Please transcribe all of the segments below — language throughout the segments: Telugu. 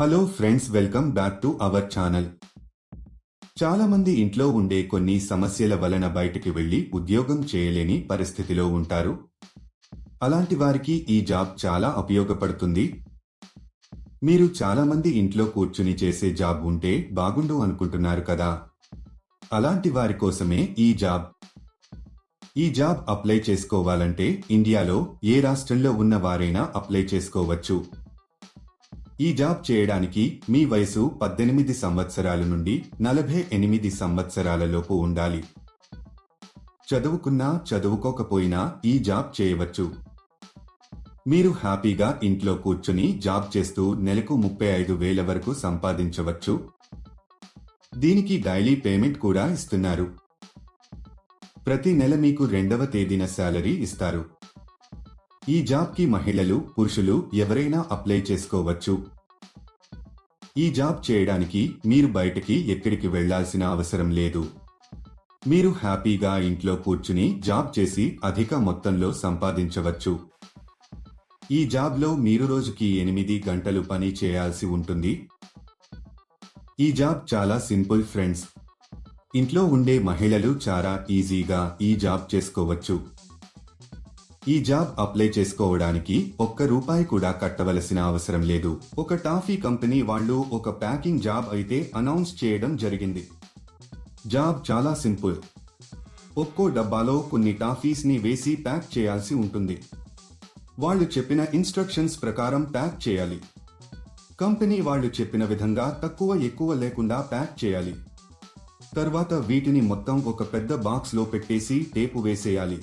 Hello friends welcome back to our channel చాలా మంది ఇంట్లో ఉండే కొన్ని సమస్యల వలన బయటికి వెళ్ళి ఉద్యోగం చేయలేని పరిస్థితిలో ఉంటారు. అలాంటి వారికి ఈ జాబ్ చాలా ఉపయోగపడుతుంది. మీరు చాలా మంది ఇంట్లో కూర్చుని చేసే జాబ్ ఉంటే బాగుండు అనుకుంటున్నారు కదా? అలాంటి వారి కోసమే ఈ జాబ్. ఈ జాబ్ అప్లై చేసుకోవాలంటే ఇండియాలో ఏ రాష్ట్రంలో ఉన్న వారైనా అప్లై చేసుకోవచ్చు. ఈ జాబ్ చేయడానికి మీ వయసు పద్దెనిమిది సంవత్సరాల నుండి నలభై ఎనిమిది సంవత్సరాలలోపు ఉండాలి. చదువుకున్నా చదువుకోకపోయినా ఈ జాబ్ చేయవచ్చు. మీరు హ్యాపీగా ఇంట్లో కూర్చుని జాబ్ చేస్తూ నెలకు ముప్పై ఐదు వేల వరకు సంపాదించవచ్చు. దీనికి డైలీ పేమెంట్ కూడా ఇస్తున్నారు. ప్రతి నెల మీకు రెండవ తేదీన శాలరీ ఇస్తారు. ఈ జాబ్కి మహిళలు పురుషులు ఎవరైనా అప్లై చేసుకోవచ్చు. ఈ జాబ్ చేయడానికి మీరు బయటకి ఎక్కడికి వెళ్ళాల్సిన అవసరం లేదు. మీరు హ్యాపీగా ఇంట్లో కూర్చుని జాబ్ చేసి అధిక మొత్తంలో సంపాదించవచ్చు. ఈ జాబ్లో మీరు రోజుకి ఎనిమిది గంటలు పని చేయాల్సి ఉంటుంది. ఈ జాబ్ చాలా సింపుల్ ఫ్రెండ్స్. ఇంట్లో ఉండే మహిళలు చాలా ఈజీగా ఈ జాబ్ చేసుకోవచ్చు. ఈ జాబ్ అప్లై చేసుకోవడానికి ఒక్క రూపాయి కూడా కట్టవలసిన అవసరం లేదు. ఒక టాఫీ కంపెనీ వాళ్ళు ఒక ప్యాకింగ్ జాబ్ అయితే అనౌన్స్ చేయడం జరిగింది. జాబ్ చాలా సింపుల్. ఒక్కో డబ్బాలో కొన్ని టాఫీస్ని వేసి ప్యాక్ చేయాల్సి ఉంటుంది. వాళ్ళు చెప్పిన ఇన్స్ట్రక్షన్స్ ప్రకారం ప్యాక్ చేయాలి. కంపెనీ వాళ్ళు చెప్పిన విధంగా తక్కువ ఎక్కువ లేకుండా ప్యాక్ చేయాలి. తర్వాత వీటిని మొత్తం ఒక పెద్ద బాక్స్లో పెట్టేసి టేపు వేసేయాలి.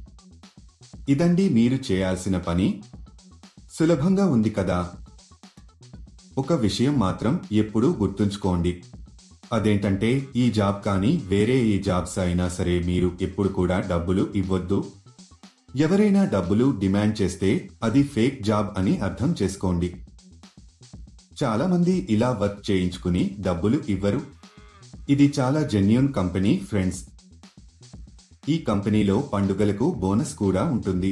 ఇదండి మీరు చేయాల్సిన పని. సులభంగా ఉంది కదా. ఒక విషయం మాత్రం ఎప్పుడూ గుర్తుంచుకోండి. అదేంటంటే ఈ జాబ్ కానీ వేరే ఏ జాబ్స్ అయినా సరే మీరు ఎప్పుడు కూడా డబ్బులు ఇవ్వద్దు. ఎవరైనా డబ్బులు డిమాండ్ చేస్తే అది ఫేక్ జాబ్ అని అర్థం చేసుకోండి. చాలామంది ఇలా వర్క్ చేయించుకుని డబ్బులు ఇవ్వరు. ఇది చాలా జెన్యున్ కంపెనీ ఫ్రెండ్స్. ఈ కంపెనీలో పండుగలకు బోనస్ కూడా ఉంటుంది.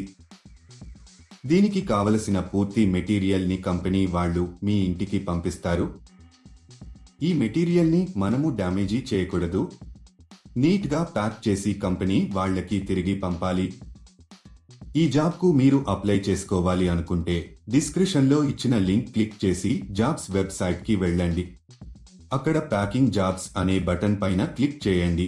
దీనికి కావలసిన పూర్తి మెటీరియల్ని కంపెనీ వాళ్ళు మీ ఇంటికి పంపిస్తారు. ఈ మెటీరియల్ని మనము డ్యామేజీ చేయకూడదు. నీట్గా ప్యాక్ చేసి కంపెనీ వాళ్ళకి తిరిగి పంపాలి. ఈ జాబ్కు మీరు అప్లై చేసుకోవాలి అనుకుంటే డిస్క్రిప్షన్లో ఇచ్చిన లింక్ క్లిక్ చేసి జాబ్స్ వెబ్సైట్కి వెళ్ళండి. అక్కడ ప్యాకింగ్ జాబ్స్ అనే బటన్ పైన క్లిక్ చేయండి.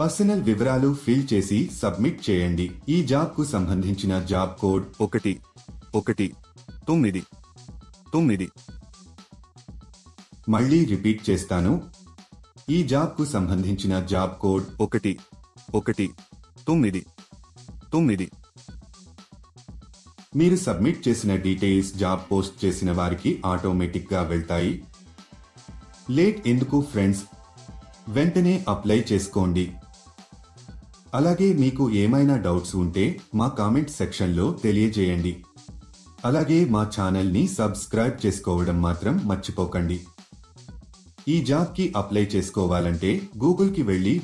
పర్సనల్ వివరాలు ఫిల్ చేసి సబ్మిట్ చేయండి. ఈ జాబ్కు సంబంధించిన జాబ్ కోడ్ ఒకటి ఒకటి తొమ్మిది తొమ్మిది. మళ్ళీ రిపీట్ చేస్తాను. ఈ జాబ్కు సంబంధించిన జాబ్ కోడ్ ఒకటి ఒకటి తొమ్మిది తొమ్మిది. మీరు సబ్మిట్ చేసిన డీటెయిల్స్ జాబ్ పోస్ట్ చేసిన వారికి ఆటోమేటిక్గా వెళ్తాయి. లేట్ ఎందుకు ఫ్రెండ్స్? వెంటనే అప్లై చేసుకోండి. అలాగే మీకు ఏమైనా డౌట్స్ ఉంటే మా కామెంట్ సెక్షన్లో తెలియజేయండి. అలాగే మా ఛానల్ని సబ్స్క్రైబ్ చేసుకోవడం మాత్రం మర్చిపోకండి. ఈ జాబ్కి అప్లై చేసుకోవాలంటే గూగుల్కి వెళ్ళి